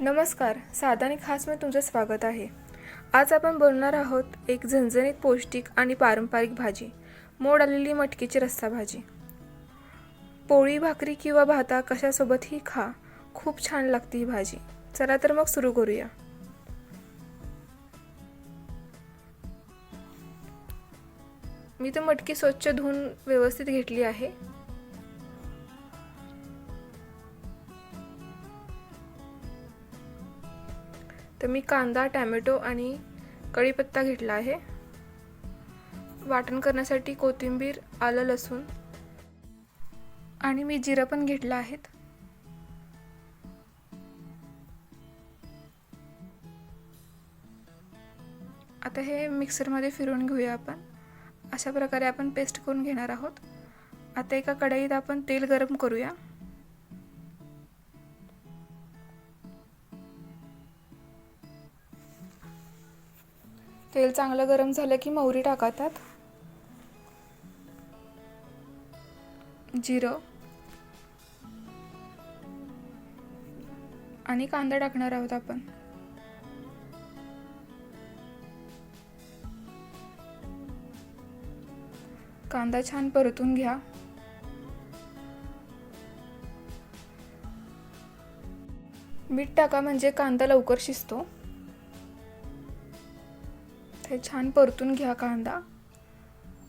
नमस्कार साधा आणि खासमध्ये तुमचं स्वागत आहे. आज आपण बोलणार आहोत एक झणझणीत पौष्टिक आणि पारंपरिक भाजी मोड आलेली मटकीची रस्सा भाजी. पोळी भाकरी किंवा भाता कशासोबतही खा खूप छान लागते ही भाजी. चला तर मग सुरू करूया. मी तर मटकी स्वच्छ धुवून व्यवस्थित घेतली आहे. तर मी कांदा टॅमॅटो आणि कढीपत्ता घेतला आहे. वाटण करण्यासाठी कोथिंबीर आलं लसूण आणि मी जिरं पण घेतलं आहेत. आता हे मिक्सरमध्ये फिरवून घेऊया आपण. अशा प्रकारे आपण पेस्ट करून घेणार आहोत. आता एका कढईत आपण तेल गरम करूया. तेल चांगलं गरम झालं की मोहरी टाका त्यात जिरं. आणि कांदा टाकणार आहोत आपण. कांदा छान परतून घ्या. मीठ टाका म्हणजे कांदा लवकर शिजतो. इथे छान परतून घ्या कांदा.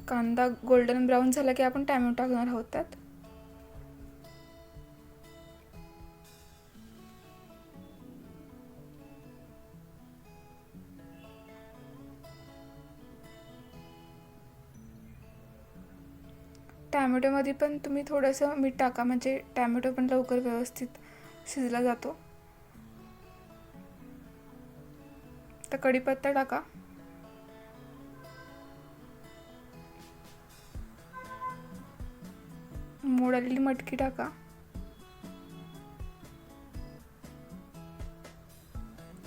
कांदा गोल्डन ब्राऊन झाला की आपण टॅमॅटो टाकणार आहोत त्यात. टॅमॅटोमध्ये पण तुम्ही थोडंसं मीठ टाका म्हणजे टॅमॅटो पण लवकर व्यवस्थित शिजला जातो. तर कढीपत्ता टाका. मोड आलेली मटकी टाका.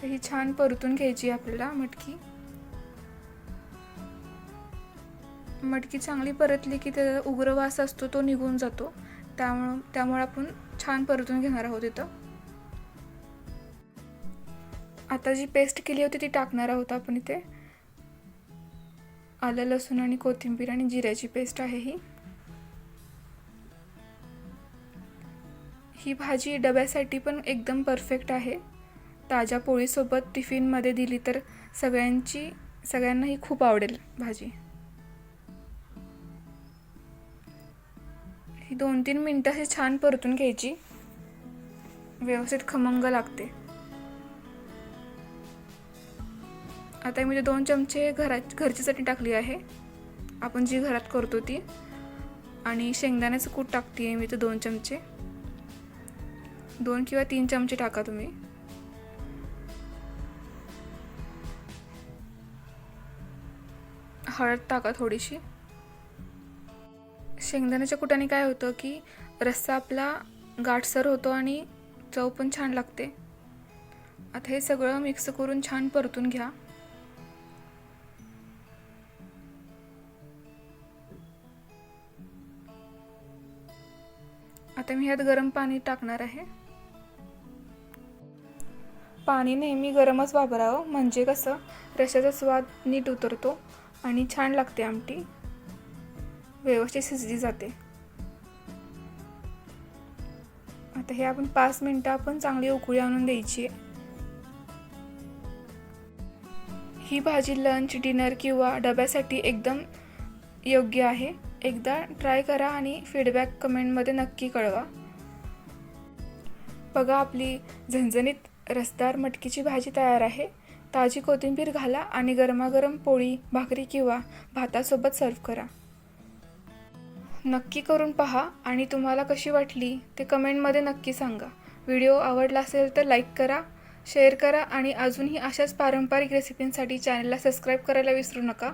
तर ही छान परतून घ्यायची आपल्याला मटकी. मटकी चांगली परतली की त्याचा उग्र वास असतो तो निघून जातो. त्यामुळं त्यामुळे आपण छान परतून घेणार आहोत इथं. आता जी पेस्ट केली होती ती टाकणार आहोत आपण इथे. आलं लसूण आणि कोथिंबीर आणि जिऱ्याची पेस्ट आहे ही. ही भाजी डब्यासाठी पण एकदम परफेक्ट आहे. ताज्या पोळीसोबत टिफिनमध्ये दिली तर सगळ्यांची सगळ्यांनाही खूप आवडेल भाजी. ही दोन तीन मिनटं अशी छान परतून घ्यायची. व्यवस्थित खमंग लागते. आता मी दोन चमचे घरात घरची चटणी टाकली आहे. आपण जी घरात करतो ती. आणि शेंगदाण्याचं कूट टाकते आहे मी तर दोन चमचे. दोन किंवा तीन चमचे टाका तुम्ही. हळद टाका थोडीशी. शेंगदाण्याच्या कुटाने काय होतं की रस्सा आपला गाठसर होतो आणि चव पण छान लागते. आता हे सगळं मिक्स करून छान परतून घ्या. आता मी ह्यात गरम पाणी टाकणार आहे. पाणी नेहमी गरमच वापरावं. म्हणजे कसं? रशाचा स्वाद नीट उतरतो आणि छान लागते आमटी. व्यवस्थित शिजली जाते. आता हे आपण पाच मिनटं आपण चांगली उकळी आणून द्यायची ही भाजी लंच डिनर किंवा डब्यासाठी एकदम योग्य आहे. एकदा ट्राय करा आणि फीडबॅक कमेंटमध्ये नक्की कळवा. बघा आपली झणझणीत रसदार मटकीची भाजी तयार आहे. ताजी कोथिंबीर घाला आणि गरमागरम पोळी भाकरी किंवा भातासोबत सर्व करा. नक्की करून पहा आणि तुम्हाला कशी वाटली ते कमेंटमध्ये नक्की सांगा. व्हिडिओ आवडला असेल तर लाईक करा शेअर करा आणि अजूनही अशाच पारंपरिक रेसिपींसाठी चॅनलला सबस्क्राईब करायला विसरू नका.